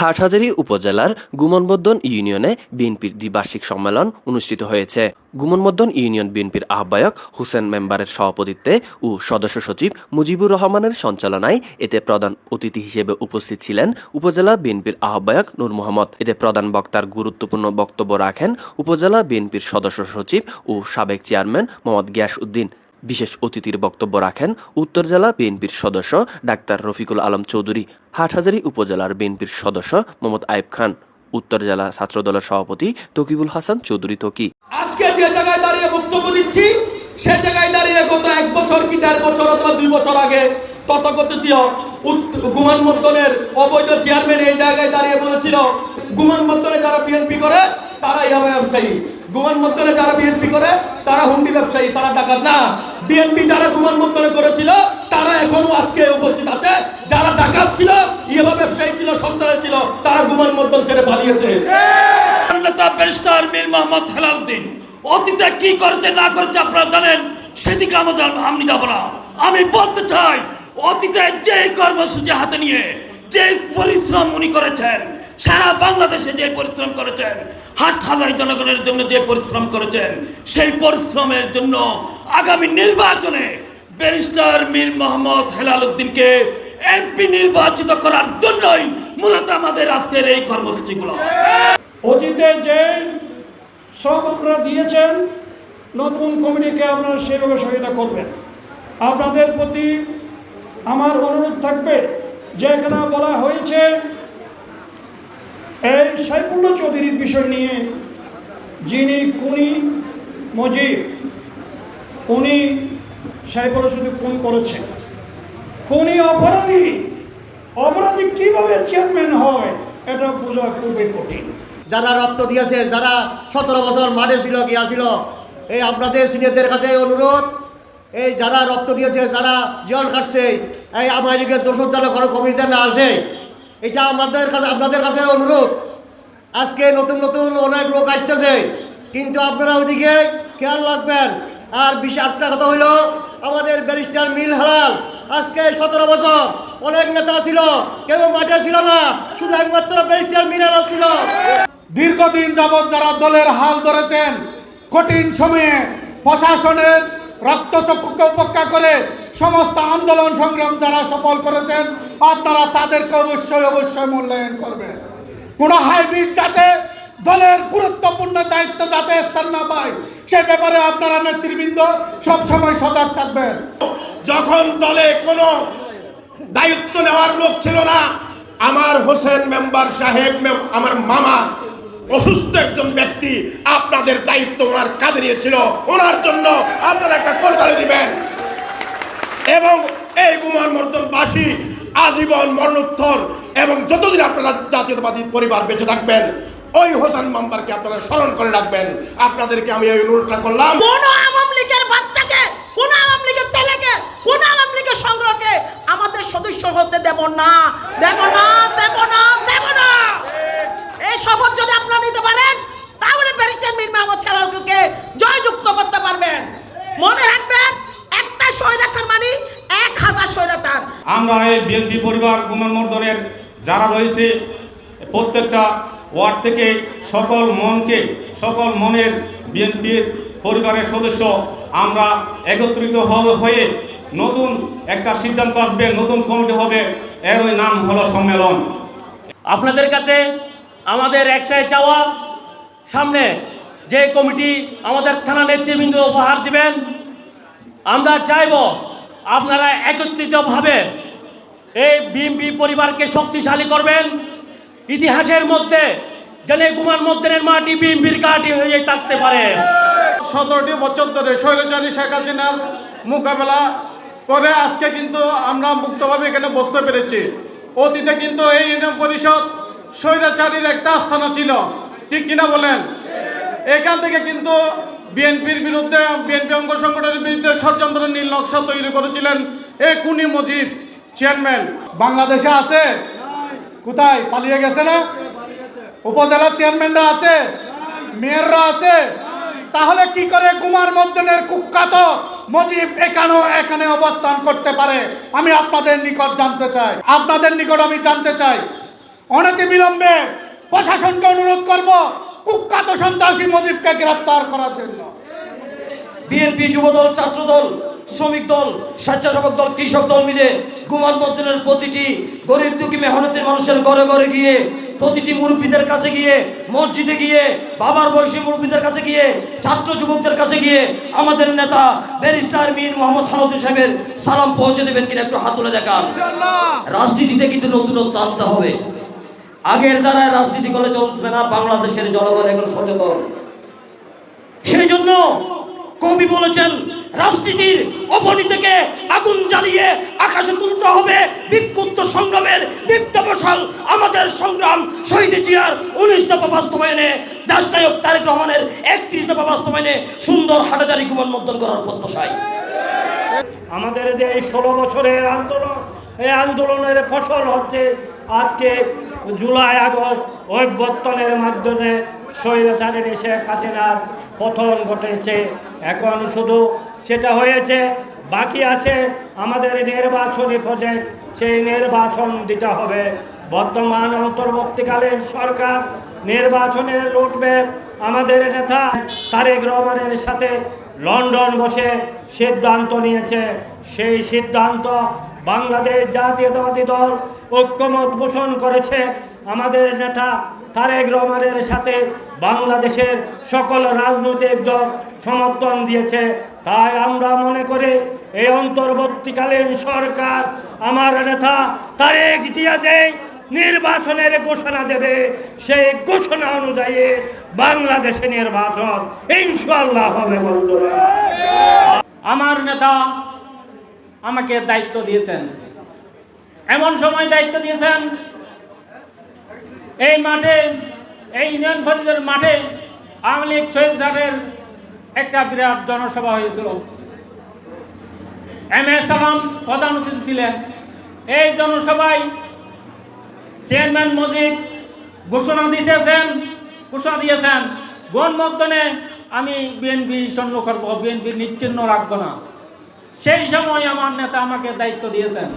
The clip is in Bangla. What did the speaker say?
হাটহাজারী উপজেলার গুমনবদ্দন ইউনিয়নে বিএনপির দ্বিবার্ষিক সম্মেলন অনুষ্ঠিত হয়েছে। গুমনবদ্দন ইউনিয়ন বিএনপির আহ্বায়ক হুসেন মেম্বারের সভাপতিত্বে ও সদস্য সচিব মুজিবুর রহমানের সঞ্চালনায় এতে প্রধান অতিথি হিসেবে উপস্থিত ছিলেন উপজেলা বিএনপির আহ্বায়ক নূর মোহাম্মদ। এতে প্রধান বক্তার গুরুত্বপূর্ণ বক্তব্য রাখেন উপজেলা বিএনপির সদস্য সচিব ও সাবেক চেয়ারম্যান মোহাম্মদ গিয়াস উদ্দিন বিশেষ অতিথির বক্তব্য রাখেন উত্তর জেলা বিএনপির সদস্য ডাক্তার রফিকুল আলম চৌধুরী, হাটহাজারী উপজেলার বিএনপির সদস্য মোহাম্মদ আইব খান, উত্তর জেলা ছাত্রদলের সভাপতি তকিবুল হাসান চৌধুরী তকি। আজকে যে জায়গায় দাঁড়িয়ে বক্তব্য দিচ্ছি, সে জায়গায় দাঁড়িয়ে গত এক বছর কি দেড় বছর অথবা দুই বছর আগে তথাকথিত উত- গুমান মদ্দনের অবৈধ চেয়ারম্যান এই জায়গায় দাঁড়িয়ে বলেছিল গুমান মদ্দনে যারা বিএনপি করে তারা ইয়াবা ব্যবসায়ী। গুমান মদ্দনে যারা বিএনপি করে, তারা হুন্ডি ব্যবসায়ী, তারা ডাকাত না। বিএনপি যারা মদ্দনে করেছিল, তারা এখনও আজকে উপস্থিত আছে। যারা ডাকাত ছিল ইয়াবা ব্যবসায়ী ছিল সন্তান ছিল, তারা মদ্দন ছেড়ে পালিয়েছে। নেতা ব্যারিস্টার মীর মোহাম্মদ হেলালুদ্দিন অতীতে কি করেছে, না করেছে আপনারা জানেন? সেদিকে আমাদের আমি যাব না। আমি বলতে চাই, অতীতে যে কর্মসূচি হাতে নিয়ে, যে পরিশ্রম উনি করেছেন সারা বাংলাদেশে যে পরিশ্রম করেছেন, হাট হাজার জনগণের জন্য যে পরিশ্রম করেছেন, সেই পরিশ্রমের জন্য আগামী নির্বাচনে ব্যারিস্টার মীর মোহাম্মদ হেলাল উদ্দিনকে এমপি নির্বাচিত করার জন্যই মূলত আমাদের আজকের এই কর্মসূচিগুলো। অতীতে যে সব আপনারা দিয়েছেন, নতুন কমিটিকে আপনারা সেভাবে সহায়তা করবেন। আপনাদের প্রতি আমার অনুরোধ থাকবে যে এখানে বলা হয়েছে এই সাইফুল্লাহ চৌধুরীর বিষয় নিয়ে যিনি কুনি মজিব, উনি সাইফুল্লাহ শুধু খুন করেছেন। খুনি অপরাধী অপরাধী কীভাবে চেয়ারম্যান হয়, এটা বোঝা খুবই কঠিন। যারা রক্ত দিয়েছে, যারা সতেরো বছর মাঠে ছিল গিয়াছিল এই আপনাদের সিনিয়রদের কাছে অনুরোধ, এই যারা রক্ত দিয়েছে, যারা জীবন কাটছে, এই আমেরিকার দোষর দ্বারা কোনো কমিটিতে না আসে এটা আমাদের কাছে আপনাদের কাছে অনুরোধ। আজকে নতুন নতুন অনেক লোক আসতেছে। কিন্তু আপনারা ওইদিকে খেয়াল রাখবেন। আর বিশ আটটা কথা হইল আমাদের ব্যারিস্টার মিল হালাল। আজকে সতেরো বছর অনেক নেতা ছিল, কেউ মাঠে ছিল না, শুধু একমাত্র ব্যারিস্টার মিল হালাল ছিল। দীর্ঘদিন যাবৎ যারা দলের হাল ধরেছেন, কঠিন সময়ে প্রশাসনের রক্তচক্ষুকে উপেক্ষা করে সমস্ত আন্দোলন সংগ্রাম যারা সফল করেছেন, আপনারা তাদেরকে অবশ্যই অবশ্যই মূল্যায়ন করবেন। কোনো হাইব্রিড যাতে দলের গুরুত্বপূর্ণ দায়িত্ব যাতে স্থান না পায়, সে ব্যাপারে আপনারা নেতৃবৃন্দ সবসময় সজাগ থাকবেন। যখন দলে কোনো দায়িত্ব নেওয়ার লোক ছিল না, আমার হোসেন মেম্বার সাহেব আমার মামা, অসুস্থ একজন ব্যক্তি আপনাদের দায়িত্ব ওনার কাঁধে নিয়েছিল। ওনার জন্য আপনারা একটা কোরবানি দিবেন। এবং এই কুমার মর্দনবাসী আজীবন মরণোত্তর এবং যতদিন আপনারা জাতীয়তাবাদী পরিবার বেঁচে থাকবেন, ওই হোসেন মেম্বারকে আপনারা স্মরণ করে রাখবেন। আপনাদেরকে আমি এই অনুরোধটা করলাম। কোন আওয়ামী লীগের বাচ্চাকে, কোন আওয়ামী লীগের ছেলেকে, কোন আওয়ামী লীগের সংগ্রহকে আমাদের সদস্য হতে দেব না। দেব না দেব না দেব না। এই শপথ যদি আপনারা নিতে পারেন প্যারিসের মীর মোহাম্মদ সালাউদ্দিনকে জয়যুক্ত করতে পারবেন। মনে রাখবেন একটা স্বৈরাচার মানে এক হাজার স্বৈরাচার। আমরা এই বিএনপি পরিবার গুমান মর্দনের যারা রয়েছে প্রত্যেকটা ওয়ার্ড থেকে সকল মনকে সকল মনের বিএনপির পরিবারের সদস্য আমরা একত্রিত হয়ে নতুন একটা সিদ্ধান্ত আসবে নতুন কমিটি হবে। এর ওই নাম হলো সম্মেলন। আপনাদের কাছে আমাদের একটাই চাওয়া সামনে যে কমিটি আমাদের থানা নেতৃবৃন্দ উপহার দিবেন, আমরা চাইব আপনারা একত্রিতভাবে এই বিএনপি পরিবারকে শক্তিশালী করবেন। ইতিহাসের মধ্যে যেন কুমার মদ্দের মাটি বিএনপির কাটি হয়ে থাকতে পারে। সতেরোটি বছর ধরে শৈলচারী শেখ হাসিনার মোকাবেলা করে আজকে কিন্তু আমরা মুক্তভাবে এখানে বসতে পেরেছি। অতীতে কিন্তু এই ইউনিয়ন পরিষদ স্বৈরাচারীর একটা আস্থানা ছিল। ঠিক কিনা বলেন? এখান থেকে কিন্তু বিএনপির বিরুদ্ধে, বিএনপি অঙ্গ সংগঠনের বিরুদ্ধে ষড়যন্ত্র নীল নকশা তৈরি করেছিলেন এ কুনি মজিদ, চেয়ারম্যান। বাংলাদেশে আছে? কোথায়? পালিয়ে গেছে না? উপজেলা চেয়ারম্যানরা আছে? মেয়ররা আছে? তাহলে কি করে কুমার মদ্দনের কুখ্যাত মজিব এখানেও এখানে অবস্থান করতে পারে? আমি আপনাদের নিকট জানতে চাই। আপনাদের নিকট আমি জানতে চাই। অনেকে বিলম্বে প্রশাসনকে অনুরোধ করব। কুখ্যাত সন্ত্রাসী মজিবকে গ্রেপ্তার করার জন্য। বিএনপি যুবদল ছাত্রদল শ্রমিক দল স্বেচ্ছাসেবক দল কৃষক দল মিলে গুমান মন্দিরের প্রতিটি গরিব দুঃখী মেহনতের মানুষের ঘরে ঘরে গিয়ে প্রতিটি মুরব্বীদের কাছে গিয়ে মসজিদে গিয়ে বাবার বয়সী মুরব্বীদের কাছে গিয়ে ছাত্র যুবকদের কাছে গিয়ে আমাদের নেতা ব্যারিস্টার মীর মোহাম্মদ হামদ সাহেবের সালাম পৌঁছে দেবেন কিনা একটু হাত তুলে দেখান। রাজনীতিতে কিন্তু নতুনত্ব আনতে হবে। আগের দ্বারায় রাজনীতি করলে চলবে না, বাংলাদেশের জনগণ এখন সচেতন। সেই জন্য কবি বলেছেন, রাজনীতির অবনীতিকে আগুন জ্বালিয়ে আকাশে তুলতে হবে। বিক্ষুব্ধ সংগ্রামের দীপ্ত আমাদের সংগ্রাম। শহীদ জিয়ার উনিশ দফা বাস্তবায়নে দাসনায়ক তারেক রহমানের একত্রিশ দফা বাস্তবায়নে সুন্দর হাটাজারি কুমার করার প্রত্যাশায়। আমাদের যে এই ষোলো বছরের আন্দোলন, এই আন্দোলনের ফসল হচ্ছে আজকে জুলাই আগস্ট অভ্যর্তনের মাধ্যমে স্বৈরাচারের শেখ হাসিনার পতন ঘটেছে। এখন শুধু সেটা হয়েছে, বাকি আছে আমাদের নির্বাচনী প্রজেক্ট সেই নির্বাচন দিতে হবে। বর্তমান অন্তর্বর্তীকালীন সরকার নির্বাচনের রুটম্যাপ আমাদের নেতা তারেক রহমানের সাথে লন্ডন বসে সিদ্ধান্ত নিয়েছে। সেই সিদ্ধান্ত বাংলাদেশ জাতীয়তাবাদী দল ঐক্যমত পোষণ করেছে। আমাদের নেতা তারেক রহমানের সাথে বাংলাদেশের সকল রাজনৈতিক দল সমর্থন দিয়েছে। তাই আমরা মনে করি, এই অন্তর্বর্তীকালীন সরকার আমার নেতা তারেক জিয়া যেই নির্বাচনের ঘোষণা দেবে। সেই ঘোষণা অনুযায়ী বাংলাদেশে নির্বাচন ইনশাল্লাহ হবে বন্ধুরা। আমার নেতা আমাকে দায়িত্ব দিয়েছেন। এমন সময় দায়িত্ব দিয়েছেন, এই মাঠে, এই ইউনিয়ন পরিষদের মাঠে আওয়ামী লীগ শহীদ সাহেবের একটা বিরাট জনসভা হয়েছিল। এম এ সালাম প্রধান অতিথি ছিলেন। এই জনসভায় চেয়ারম্যান মজিদ ঘোষণা দিতেছেন, ঘোষণা দিয়েছেন গণমর্দনে আমি বিএনপি শূন্য করব, বিএনপি নিচ্ছিন্ন রাখব না। সেই সময় আমার নেতা আমাকে দায়িত্ব দিয়েছেন।